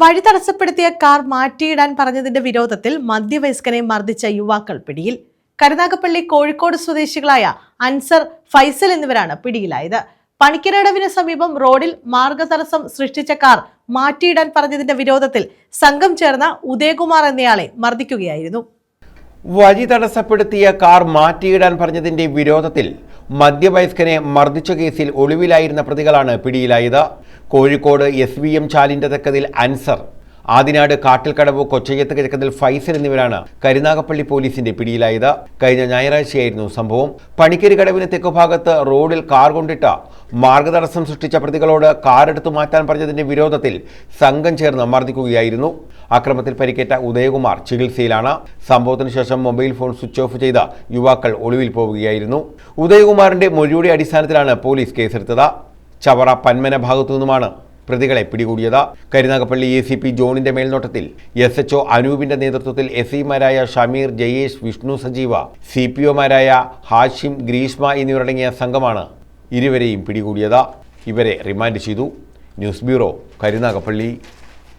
വഴി തടസ്സപ്പെടുത്തിയ കാർ മാറ്റിയിടാൻ പറഞ്ഞതിന്റെ വിരോധത്തിൽ മധ്യവയസ്കനെ മർദ്ദിച്ച യുവാക്കൾ പിടിയിൽ. കരുനാഗപ്പള്ളി കോഴിക്കോട് സ്വദേശികളായ അൻസർ ഫൈസൽ എന്നിവരാണ് പിടിയിലായത്. പണിക്കരടവിന് സമീപം റോഡിൽ മാർഗതടസ്സം സൃഷ്ടിച്ച കാർ മാറ്റിയിടാൻ പറഞ്ഞതിന്റെ വിരോധത്തിൽ സംഘം ചേർന്ന ഉദയകുമാർ എന്നയാളെ മർദ്ദിക്കുകയായിരുന്നു. വഴി തടസ്സപ്പെടുത്തിയ കാർ മാറ്റിയിടാൻ പറഞ്ഞതിന്റെ വിരോധത്തിൽ മധ്യവയസ്കനെ മർദ്ദിച്ച കേസിൽ ഒളിവിലായിരുന്ന പ്രതികളാണ് പിടിയിലായത്. കോഴിക്കോട് എസ് വി എം ചാലിന്റെ തെക്കതിൽ അൻസർ ആദിനാട് കാട്ടിൽക്കടവ് കൊച്ചയ്യത്ത് കിഴക്കതിൽ ഫൈസൽ എന്നിവരാണ് കരുനാഗപ്പള്ളി പോലീസിന്റെ പിടിയിലായത്. കഴിഞ്ഞ ഞായറാഴ്ചയായിരുന്നു സംഭവം. പണിക്കരി കടവിന് തെക്കുഭാഗത്ത് റോഡിൽ കാർ കൊണ്ടിട്ട മാർഗതടസ്സം സൃഷ്ടിച്ച പ്രതികളോട് കാർ എടുത്തു മാറ്റാൻ പറഞ്ഞതിന്റെ വിരോധത്തിൽ സംഘം ചേർന്ന് മർദ്ദിക്കുകയായിരുന്നു അക്രമത്തിൽ പരിക്കേറ്റ ഉദയകുമാർ ചികിത്സയിലാണ്. സംഭവത്തിന് ശേഷം മൊബൈൽ ഫോൺ സ്വിച്ച് ഓഫ് ചെയ്ത യുവാക്കൾ ഒളിവിൽ പോവുകയായിരുന്നു. ഉദയകുമാറിന്റെ മൊഴിയുടെ അടിസ്ഥാനത്തിലാണ് പോലീസ് കേസെടുത്തത്. ചവറ പന്മന ഭാഗത്തു നിന്നുമാണ് പ്രതികളെ പിടികൂടിയത്. കരുനാഗപ്പള്ളി എ സി പി ജോണിന്റെ മേൽനോട്ടത്തിൽ എസ് എച്ച് ഒ അനൂപിന്റെ നേതൃത്വത്തിൽ എസ് ഐമാരായ ഷമീർ ജയേഷ് വിഷ്ണു സജീവ സി പി ഒമാരായ ഹാഷിം ഗ്രീഷ്മ എന്നിവരടങ്ങിയ സംഘമാണ് ഇരുവരെയും പിടികൂടിയത്. ഇവരെ റിമാൻഡ് ചെയ്തു. News bureau Karunagappally.